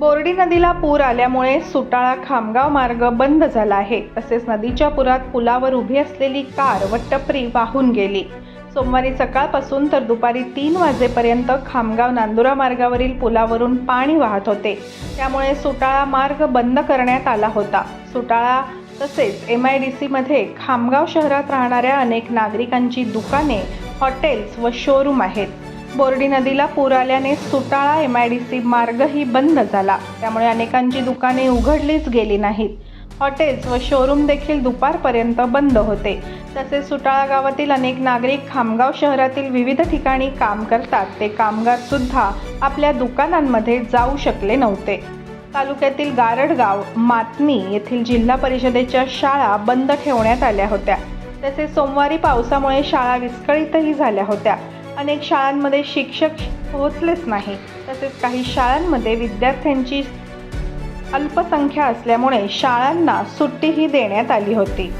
बोर्डी नदीला पूर आल्यामुळे सुटाळा खामगाव मार्ग बंद झाला आहे. तसेच नदीच्या पुरात पुलावर उभी असलेली कार व टपरी वाहून गेली. सोमवारी सकाळपासून तर दुपारी तीन वाजेपर्यंत खामगाव नांदुरा मार्गावरील पुलावरून पाणी वाहत होते. त्यामुळे सुटाळा मार्ग बंद करण्यात आला होता. सुटाळा तसेच एम आय डी सीमध्ये खामगाव शहरात राहणाऱ्या अनेक नागरिकांची दुकाने हॉटेल्स व शोरूम आहेत. बोर्डी नदीला पूर आल्याने Sutala M I D C मार्गही बंद झाला. त्यामुळे अनेकांची दुकाने उघडलीच गेली नाहीत. हॉटेल्स व शोरूम देखील दुपारपर्यंत बंद होते. तसेच सुटाळा गावातील अनेक नागरिक खामगाव शहरातील विविध ठिकाणी काम करतात. ते कामगार सुद्धा आपल्या दुकानांमध्ये जाऊ शकले नव्हते. तालुक्यातील गारडगाव मातनी येथील जिल्हा परिषदेच्या शाळा बंद ठेवण्यात आल्या होत्या. तसेच सोमवारी पावसामुळे शाळा विस्कळीतही झाल्या होत्या. अनेक शाळांमध्ये शिक्षक पोहोचलेच नाही. तसेच काही शाळांमध्ये विद्यार्थ्यांची अल्पसंख्या असल्यामुळे शाळांना सुट्टीही देण्यात आली होती.